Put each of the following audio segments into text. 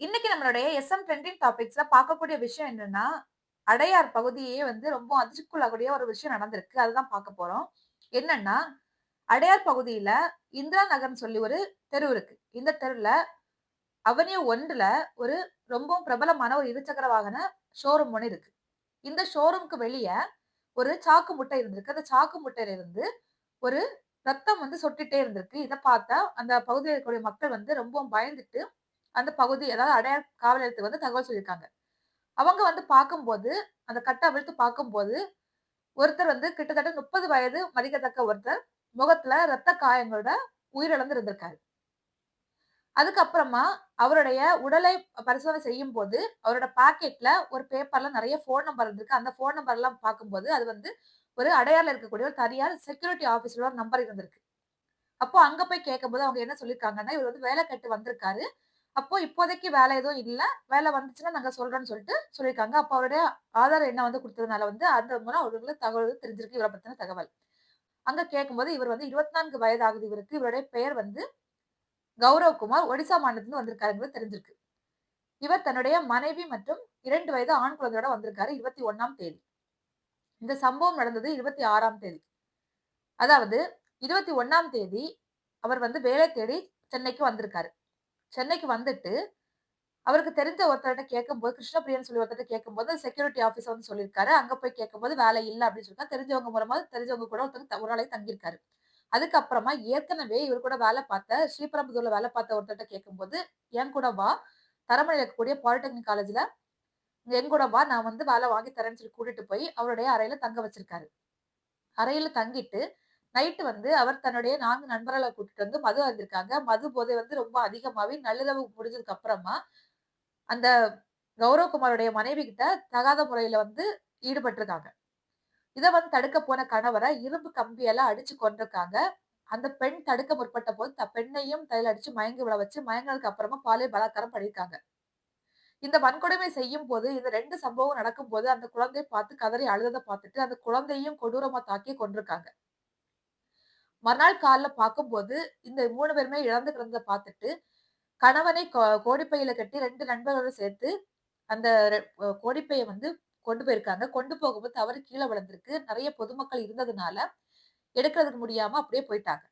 இன்னைக்கு நம்மளுடைய SM trending டாபிக்ஸ்ல பார்க்கக்கூடிய விஷயம் என்னன்னா, அடையார் பகுதியே வந்து ரொம்ப அதிர்ச்சிக்குள்ளாகக்கூடிய ஒரு விஷயம் நடந்திருக்கு. அதுதான் பார்க்க போறோம். என்னன்னா, அடையார் பகுதியில இந்திரா நகர்ன்னு சொல்லி ஒரு தெரு இருக்கு. இந்த தெருல அவனியூ ஒன்றுல ஒரு ரொம்பவும் பிரபலமான ஒரு இருசக்கர வாகன ஷோரூம் ஒன்று இருக்கு. இந்த ஷோரூம்க்கு வெளியே ஒரு சாக்கு முட்டை இருந்திருக்கு. அந்த சாக்கு முட்டையில இருந்து ஒரு ரத்தம் வந்து சொட்டிட்டே இருந்திருக்கு. இதை பார்த்தா அந்த பகுதியில் இருக்கக்கூடிய மக்கள் வந்து ரொம்பவும் பயந்துட்டு, அந்த பகுதி அதாவது அடையார் காவல் நிலையத்துக்கு வந்து தகவல் சொல்லியிருக்காங்க. அவங்க வந்து பார்க்கும்போது, அந்த கட்டை அவிழ்த்து பார்க்கும்போது, ஒருத்தர் வந்து கிட்டத்தட்ட 30 வயது மதிக்கத்தக்க ஒருத்தர், முகத்துல ரத்த காயங்களோட உயிரிழந்து இருந்திருக்காரு. அதுக்கப்புறமா அவருடைய உடலை பரிசோதனை செய்யும் போது அவரோட பாக்கெட்ல ஒரு பேப்பர்ல நிறைய ஃபோன் நம்பர் இருந்திருக்கு. அந்த ஃபோன் எல்லாம் பார்க்கும்போது, அது வந்து ஒரு அடையாளம் இருக்கக்கூடிய ஒரு தனியார் செக்யூரிட்டி ஆஃபீஸரோட நம்பர் இருந்திருக்கு. அப்போ அங்க போய் கேட்கும்போது அவங்க என்ன சொல்லியிருக்காங்கன்னா, இவர் வந்து வேலை கட்டு வந்திருக்காரு. அப்போ இப்போதைக்கு வேலை எதுவும் இல்லை வேலை வந்துச்சுன்னா நாங்கள் சொல்கிறோன்னு சொல்லிட்டு சொல்லியிருக்காங்க. அப்போ அவருடைய ஆதார் எண்ணை வந்து கொடுத்ததுனால வந்து அந்த மூலம் அவர்களுக்கு தகவல் தெரிஞ்சிருக்கு. இவரை பத்தின தகவல். அங்க கேட்கும்போது இவர் வந்து 24 வயது ஆகுது இவருக்கு. இவருடைய பெயர் வந்து கௌரவ்குமார். ஒடிசா மாநிலத்திலிருந்து வந்திருக்காருங்கிறது தெரிஞ்சிருக்கு. இவர் தன்னுடைய மனைவி மற்றும் இரண்டு வயது ஆண் குழந்தையோட வந்திருக்காரு 21ஆம் தேதி. இந்த சம்பவம் நடந்தது 26ஆம் தேதி. அதாவது 21ஆம் தேதி அவர் வந்து வேலை தேடி சென்னைக்கு வந்திருக்காரு. சென்னைக்கு வந்துட்டு, அவருக்கு தெரிஞ்ச ஒருத்தர்ட்ட கேட்கும்போது, கிருஷ்ணபிரியன்னு சொல்லி ஒருத்தர்கிட்ட கேட்கும்போது, செக்யூரிட்டி ஆஃபீஸர் வந்து சொல்லியிருக்காரு. அங்கே போய் கேட்கும்போது வேலை இல்லை அப்படின்னு சொல்லிருக்காங்க. தெரிஞ்சவங்க மூலமா தெரிஞ்சவங்க கூட ஒருத்தர் ஒரு நாளைக்கு தங்கியிருக்காரு. அதுக்கப்புறமா ஏற்கனவே இவர் கூட வேலை பார்த்த ஸ்ரீபெரும்புதூர்ல வேலை பார்த்த ஒருத்தர்ட்ட கேட்கும்போது, "என் கூட வா. தரமணியில இருக்கக்கூடிய பாலிடெக்னிக் காலேஜ்ல என் கூட வா. நான் வந்து வேலை வாங்கி தரேன்னு" சொல்லி கூட்டிட்டு போய் அவருடைய அறையில தங்க வச்சிருக்காரு. அறையில தங்கிட்டு, நைட்டு வந்து அவர் தன்னுடைய நான்கு நண்பர்களை கூட்டிட்டு வந்து மது வந்திருக்காங்க மது போதை வந்து ரொம்ப அதிகமாவே நள்ளிரவு முடிஞ்சதுக்கு அப்புறமா, அந்த கௌரவகுமாருடைய மனைவி கிட்ட தகாத முறையில வந்து ஈடுபட்டிருக்காங்க. இதை வந்து தடுக்க போன கணவரை இரும்பு கம்பியெல்லாம் அடிச்சு கொண்டிருக்காங்க அந்த பெண் தடுக்க முற்பட்ட போது த பெண்ணையும் தலையில அடிச்சு மயங்கி விழ வச்சு, மயங்கினதுக்கு அப்புறமா பாலியல் பலாத்காரம் பண்ணியிருக்காங்க. இந்த வன்கொடுமை செய்யும் போது இந்த ரெண்டு சம்பவம் நடக்கும் போது அந்த குழந்தை பார்த்து கதறி அழுததை பார்த்துட்டு, அந்த குழந்தையும் கொடூரமா தாக்கி கொண்டிருக்காங்க மறுநாள் காலில் பார்க்கும்போது, இந்த மூணு பேருமே இழந்து கிடந்ததை பார்த்துட்டு, கணவனை கோ கட்டி ரெண்டு நண்பர்களோட சேர்த்து, அந்த ரெ வந்து கொண்டு போயிருக்காங்க. கொண்டு போகும்போது தவறு கீழே விழுந்திருக்கு. நிறைய பொதுமக்கள் இருந்ததுனால, எடுக்கிறதுக்கு முடியாம அப்படியே போயிட்டாங்க.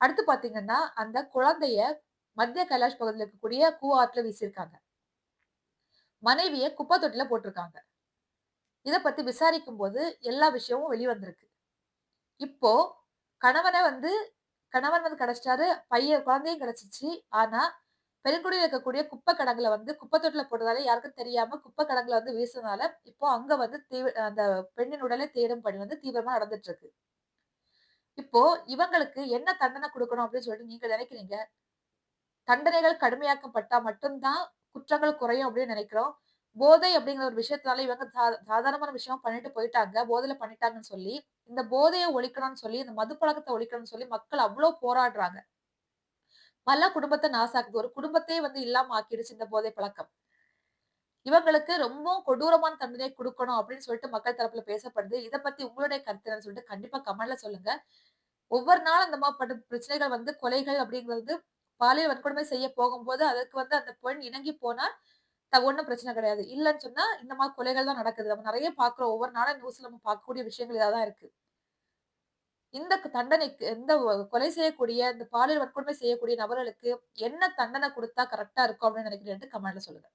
அடுத்து பார்த்தீங்கன்னா, அந்த குழந்தைய மத்திய கைலாஷ் பகுதியில் இருக்கக்கூடிய கூ ஆற்றுல வீசியிருக்காங்க. மனைவியை குப்பை தொட்டில போட்டிருக்காங்க. இதை பத்தி விசாரிக்கும்போது எல்லா விஷயமும் வெளிவந்திருக்கு. இப்போ கணவனை வந்து கணவன் வந்து கிடைச்சிட்டாரு. பையன் குழந்தையும் கிடைச்சிச்சு. ஆனா, பெருங்குடியில் இருக்கக்கூடிய குப்பை கிடங்குல வந்து குப்பை தொட்டியில போட்டதால யாருக்கும் தெரியாம குப்பை கிடங்குல வந்து வீசுனதால, இப்போ அங்க வந்து தீவி அந்த பெண்ணின் உடலை தேடும் பணி வந்து தீவிரமா நடந்துட்டு இருக்கு. இப்போ இவங்களுக்கு என்ன தண்டனை கொடுக்கணும் அப்படின்னு சொல்லிட்டு நீங்க நினைக்கிறீங்க? தண்டனைகள் கடுமையாக்கப்பட்டா மட்டும் தான் குற்றங்கள் குறையும் அப்படின்னு நினைக்கிறோம். போதை அப்படிங்கிற ஒரு விஷயத்தினால இவங்க சாதாரணமான விஷயம் பண்ணிட்டு போயிட்டாங்க. போதையில பண்ணிட்டாங்கன்னு சொல்லி, இந்த போதைய ஒழிக்கணும்னு சொல்லி, இந்த மது பழக்கத்தை ஒழிக்கணும்னு சொல்லி மக்கள் அவ்வளவு போராடுறாங்க. பல குடும்பத்தை நாசாக்குது. ஒரு குடும்பத்தையே வந்து இல்லாம ஆக்கிடுச்சு இந்த போதை பழக்கம். இவங்களுக்கு ரொம்ப கொடூரமான தண்டனை கொடுக்கணும் அப்படின்னு சொல்லிட்டு மக்கள் தரப்புல பேசப்படுது. இதை பத்தி உங்களுடைய கருத்து சொல்லிட்டு கண்டிப்பா கமெண்ட்ல சொல்லுங்க. ஒவ்வொரு நாளும் இந்த மாதிரி பிரச்சனைகள் வந்து கொலைகள் அப்படிங்கிறது பாலியல் வன்கொடுமை செய்ய போகும்போது, அதுக்கு வந்து அந்த பெண் இணங்கி போனால் ஒன்றும் பிரச்சனை கிடையாது. இல்லைன்னு சொன்னா இந்த மாதிரி கொலைகள் தான் நடக்குது. நம்ம நிறைய பார்க்கிறோம். ஒவ்வொரு நாளும் நியூஸ்ல நம்ம பார்க்கக்கூடிய விஷயங்கள் இதாக தான் இருக்கு. இந்த தண்டனைக்கு இந்த கொலை செய்யக்கூடிய, இந்த பாலியல் வன்கொடுமை செய்யக்கூடிய நபர்களுக்கு என்ன தண்டனை கொடுத்தா கரெக்டா இருக்கும் அப்படின்னு நினைக்கிறீங்கன்ட்டு கமெண்ட்ல சொல்லுங்க.